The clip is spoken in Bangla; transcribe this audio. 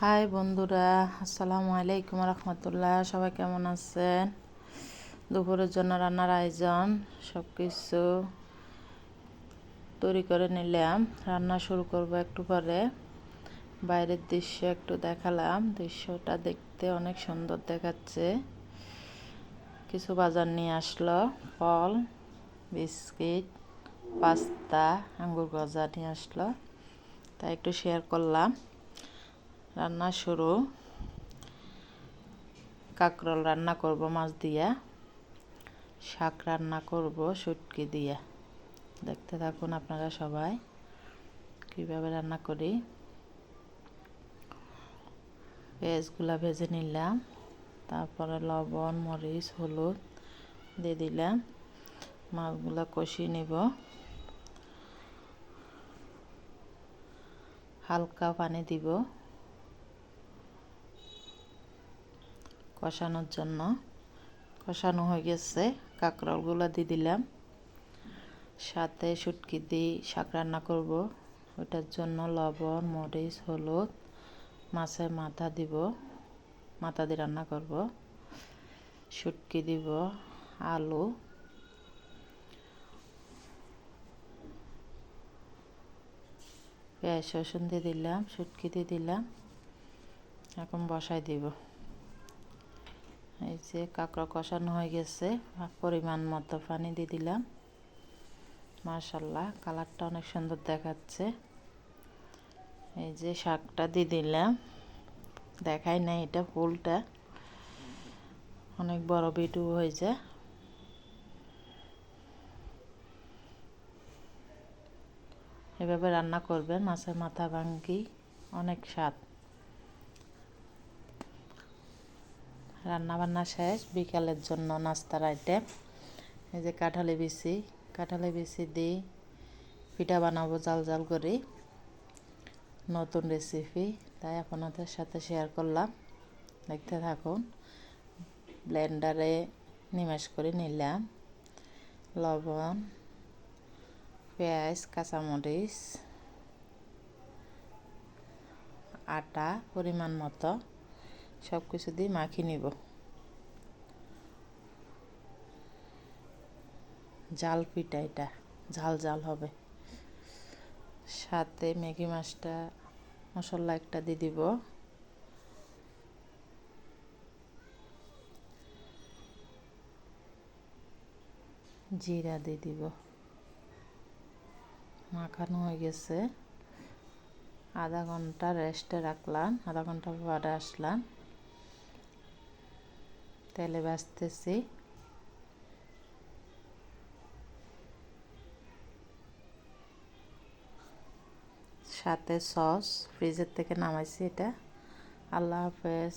হাই বন্ধুরা, আসসালামু আলাইকুম রহমতুল্লাহ। সবাই কেমন আছেন? দুপুরের জন্য রান্নার আয়োজন সব কিছু তৈরি করে নিলাম। রান্না শুরু করব একটু পরে। বাইরের দৃশ্য একটু দেখালাম। দৃশ্যটা দেখতে অনেক সুন্দর দেখাচ্ছে। কিছু বাজার নিয়ে আসলো, ফল, বিস্কিট, পাস্তা, আঙ্গুর গজা নিয়ে আসলো। তাই একটু শেয়ার করলাম। রান্না শুরু। কাকরল রান্না করব, মাছ দিয়া। শাক রান্না করব, শুটকি দিয়া। দেখতে থাকুন আপনারা সবাই কীভাবে রান্না করি। পেঁয়াজগুলা ভেজে নিলাম, তারপরে লবণ, মরিচ, হলুদ দিয়ে দিলাম। মাছগুলা কষিয়ে নিব। হালকা পানি দিব। কষানোর জন্য। কষানো হয়ে গেছে। কাঁকরোলগুলো দিয়ে দিলাম। সাথে শুটকি দিয়ে শাক রান্না করব। ওটার জন্য লবণ, মরিচ, হলুদ, মাছের মাথা দিব। মাথা দিয়ে রান্না করব। শুটকি দিব, আলু। পেঁয়াজ রসুন দিয়ে দিলাম, শুটকি দিয়ে দিলাম। এখন বসাই দিব। এই যে কাঁকড়া কষানো হয়ে গেছে, পরিমাণ মতো পানি দিয়ে দিলাম। মার্শাল্লাহ কালারটা অনেক সুন্দর দেখাচ্ছে। এই যে শাকটা দিয়ে দিলাম। দেখাই নাই এটা ফুলটা। অনেক বড় ভিডিও হয়ে যায় এভাবে রান্না করবেন, মাছের মাথা ভাঙ্গি, অনেক স্বাদ। রান্না বান্না শেষ, বিকালের জন্য নাস্তার আইটেম এই যে কাঁঠালি বিচি কাঁঠালি বিচি দিই পিঠা বানাবো, জাল জাল করি। নতুন রেসিপি তাই আপনাদের সাথে শেয়ার করলাম। দেখতে থাকুন ব্লেন্ডারে নিমেষ করে নিলাম। লবণ, পেঁয়াজ, কাঁচামরিচ, আটা পরিমাণ মতো। সব কিছু দিয়ে মাখিয়ে নিব। জাল পিঠা এটা, ঝাল ঝাল হবে। সাথে ম্যাগি মাছটা, মশলা একটা দিয়ে দিব। জিরা দিয়ে দিব। মাখানো হয়ে গেছে। আধা ঘণ্টা রেস্টে রাখলাম, আধা ঘণ্টা পরে আসলাম। তেলে ভাজতেছি সাথে সস ফ্রিজের থেকে নামাইছি এটা। আল্লাহ হাফেজ।